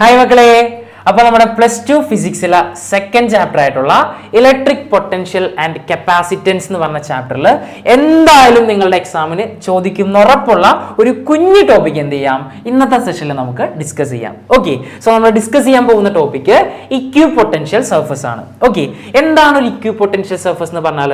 Hi മക്കളെ. അപ്പൊ നമ്മുടെ പ്ലസ് ടു ഫിസിക്സിലെ സെക്കൻഡ് ചാപ്റ്റർ ആയിട്ടുള്ള ഇലക്ട്രിക് പൊട്ടൻഷ്യൽ ആൻഡ് കപ്പാസിറ്റൻസ് എന്ന് പറഞ്ഞ ചാപ്റ്ററിൽ എന്തായാലും നിങ്ങളുടെ എക്സാമിന് ചോദിക്കുന്ന ഉറപ്പുള്ള ഒരു കുഞ്ഞു ടോപ്പിക് എന്ത് ചെയ്യാം? ഇന്നത്തെ സെഷനിൽ നമുക്ക് ഡിസ്കസ് ചെയ്യാം. ഓക്കെ സോ നമ്മൾ ഡിസ്കസ് ചെയ്യാൻ പോകുന്ന ടോപ്പിക് ഇക്യൂ പൊട്ടൻഷ്യൽ സർഫസ് ആണ്. ഓക്കെ എന്താണ് ഒരു ഇക്യൂ പൊട്ടൻഷ്യൽ സർഫസ് എന്ന് പറഞ്ഞാൽ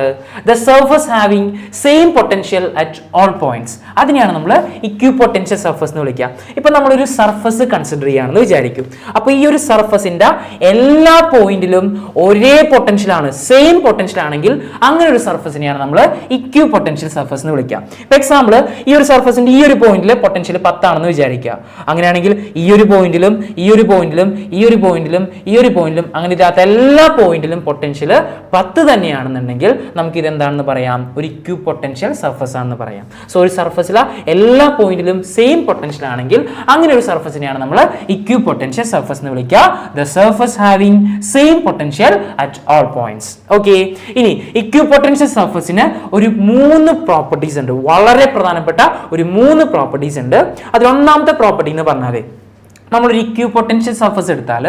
the surface having same potential at all points അതിനെയാണ് നമ്മൾ ഇക്യൂ പൊട്ടൻഷ്യൽ സർഫസ് എന്ന് വിളിക്കുക. ഇപ്പൊ നമ്മളൊരു സർഫസ് കൺസിഡർ ചെയ്യുകയാണെന്ന് വിചാരിക്കും. അപ്പോൾ ഈ ഒരു സർഫസിന്റെ എല്ലാ പോയിന്റിലും ഒരേ പൊട്ടൻഷ്യൽ ആണ്. സെയിം പൊട്ടൻഷ്യൽ ആണെങ്കിൽ അങ്ങനെ ഒരു സർഫസിനെയാണ് നമ്മൾ ഇക്യൂ പൊട്ടൻഷ്യൽ സർഫസ് എന്ന് വിളിക്കുക. ഇപ്പൊ എക്സാമ്പിൾ ഈ ഒരു സർഫസിന്റെ ഈ ഒരു പോയിന്റിലെ പൊട്ടൻഷ്യൽ പത്താണെന്ന് വിചാരിക്കുക. അങ്ങനെയാണെങ്കിൽ ഈ ഒരു പോയിന്റിലും ഈ ഒരു പോയിന്റിലും ഈ ഒരു പോയിന്റിലും ഈ ഒരു പോയിന്റിലും അങ്ങനെ ഇതിനകത്ത് എല്ലാ പോയിന്റിലും പൊട്ടൻഷ്യൽ പത്ത് തന്നെയാണെന്നുണ്ടെങ്കിൽ നമുക്ക് ഇത് എന്താണെന്ന് പറയാം? ഒരു ഇക്യൂ പൊട്ടൻഷ്യൽ സർഫസ് ആണെന്ന് പറയാം. സോ ഒരു സർഫസിലെ എല്ലാ പോയിന്റിലും സെയിം പൊട്ടൻഷ്യൽ ആണെങ്കിൽ അങ്ങനെ ഒരു സർഫസിനെയാണ് നമ്മൾ ഇക്യൂ പൊട്ടൻഷ്യൽ സർഫസ് എന്ന് വിളിക്കുക. The surface having same potential at all points okay ഇനി ഇക്യൂ പൊട്ടൻഷ്യൽ സർഫസിന് ഒരു മൂന്ന് പ്രോപ്പർട്ടീസ് ഉണ്ട്. വളരെ പ്രധാനപ്പെട്ട ഒരു മൂന്ന് പ്രോപ്പർട്ടീസ് ഉണ്ട്. അതിൽ ഒന്നാമത്തെ പ്രോപ്പർട്ടി എന്ന് പറഞ്ഞാൽ നമ്മളൊരു ഇക്യൂ പൊട്ടൻഷ്യൽ സർഫസ് എടുത്താൽ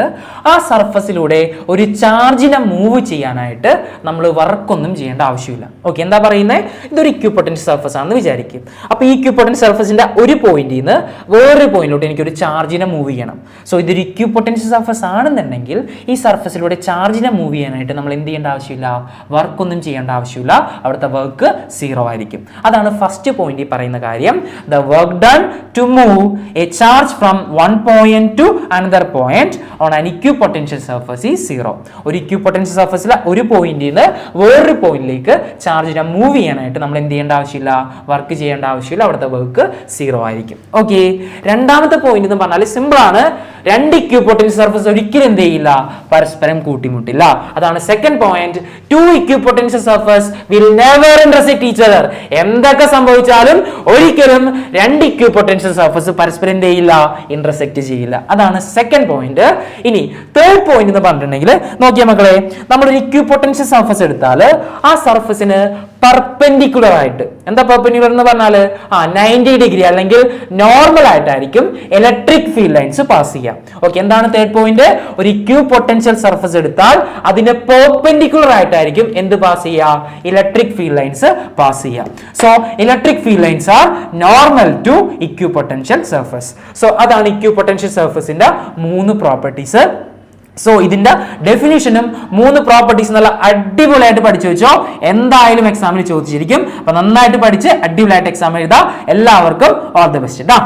ആ സർഫസിലൂടെ ഒരു ചാർജിനെ മൂവ് ചെയ്യാനായിട്ട് നമ്മൾ വർക്കൊന്നും ചെയ്യേണ്ട ആവശ്യമില്ല. ഓക്കെ എന്താ പറയുന്നത് ഇതൊരു ഇക്യൂ പൊട്ടൻഷ്യൽ സർഫസ് ആണെന്ന് വിചാരിക്കും. അപ്പോൾ ഈ ഇക്യൂ പൊട്ടൻഷ്യൽ സർഫസിന്റെ ഒരു പോയിന്റിൽ നിന്ന് വേറൊരു പോയിന്റിലോട്ട് എനിക്ക് ഒരു ചാർജിനെ മൂവ് ചെയ്യണം. സോ ഇതൊരു ഇക്യൂ പൊട്ടൻഷ്യൽ സർഫസ് ആണെന്നുണ്ടെങ്കിൽ ഈ സർഫസിലൂടെ ചാർജിനെ മൂവ് ചെയ്യാനായിട്ട് നമ്മൾ എന്ത് ചെയ്യേണ്ട ആവശ്യമില്ല? വർക്കൊന്നും ചെയ്യേണ്ട ആവശ്യമില്ല. അവിടുത്തെ വർക്ക് സീറോ ആയിരിക്കും. അതാണ് ഫസ്റ്റ് പോയിന്റിൽ പറയുന്ന കാര്യം. The work done to move a charge from one point to another point on an equipotential surface ഈ സീറോ ഒരു ഇക്യൂ പൊട്ടൻഷ്യൽ സർഫസിൽ ഒരു പോയിന്റിൽ നിന്ന് വേറൊരു പോയിന്റിലേക്ക് ചാർജിനെ മൂവ് ചെയ്യാനായിട്ട് നമ്മൾ എന്ത് ചെയ്യേണ്ട ആവശ്യമില്ല? വർക്ക് ചെയ്യേണ്ട ആവശ്യമില്ല. അവിടുത്തെ വർക്ക് സീറോ ആയിരിക്കും. ഓക്കെ രണ്ടാമത്തെ പോയിന്റ് എന്ന് പറഞ്ഞാൽ സിമ്പിൾ ആണ്. രണ്ട് ഇക്യൂ പൊട്ടൻഷ്യൽ സർഫസ് ഒരിക്കലും എന്ത് ചെയ്യില്ല? പരസ്പരം കൂട്ടിമുട്ടില്ല. അതാണ് second point two equipotential surface will never intersect each other എന്തൊക്കെ സംഭവിച്ചാലും ഒരിക്കലും രണ്ട് ഇക്യൂ പൊട്ടൻഷ്യൽ സർഫസ് പരസ്പരം എന്ത് ചെയ്യില്ല? ഇന്റർസെക്ട് ചെയ്യില്ല. അതാണ് സെക്കൻഡ് പോയിന്റ് ഇനി തേർഡ് പോയിന്റ് എന്ന് പറഞ്ഞിട്ടുണ്ടെങ്കിൽ നോക്കിയ മക്കളെ നമ്മൾ ഇക്യൂ പൊട്ടൻഷ്യൽ സർഫസ് എടുത്താൽ ആ സർഫസിന് പെർപെൻഡിക്കുലർ ആയിട്ട്. എന്താ പെർപെൻഡിക്കുലർ എന്ന് പറഞ്ഞാൽ ആ നയന്റി ഡിഗ്രി അല്ലെങ്കിൽ നോർമൽ ആയിട്ടായിരിക്കും ഇലക്ട്രിക് ഫീൽഡ് ലൈൻസ് പാസ് ചെയ്യാം. ഓക്കെ എന്താണ് തേർഡ് പോയിന്റ് ഒരു ക്യൂ പൊട്ടൻഷ്യൽ സർഫസ് എടുത്താൽ അതിന് പെർപെൻഡിക്കുലർ ആയിട്ടായിരിക്കും എന്ത് പാസ് ചെയ്യുക ഇലക്ട്രിക് ഫീൽഡ് ലൈൻസ് പാസ് ചെയ്യുക so electric field lines are normal to equipotential surface so അതാണ് ഇക്യൂ പൊട്ടൻഷ്യൽ സർഫസിന്റെ മൂന്ന് പ്രോപ്പർട്ടീസ് സോ ഇതിന്റെ ഡെഫിനിഷനും മൂന്ന് പ്രോപ്പർട്ടീസ് നല്ല അടിപൊളിയായിട്ട് പഠിച്ചു വെച്ചോ. എന്തായാലും എക്സാമിന് ചോദിച്ചിരിക്കും. അപ്പൊ നന്നായിട്ട് പഠിച്ച് അടിപൊളിയായിട്ട് എക്സാം എഴുതാം. എല്ലാവർക്കും ഓൾ ദി ബെസ്റ്റ് കേട്ടോ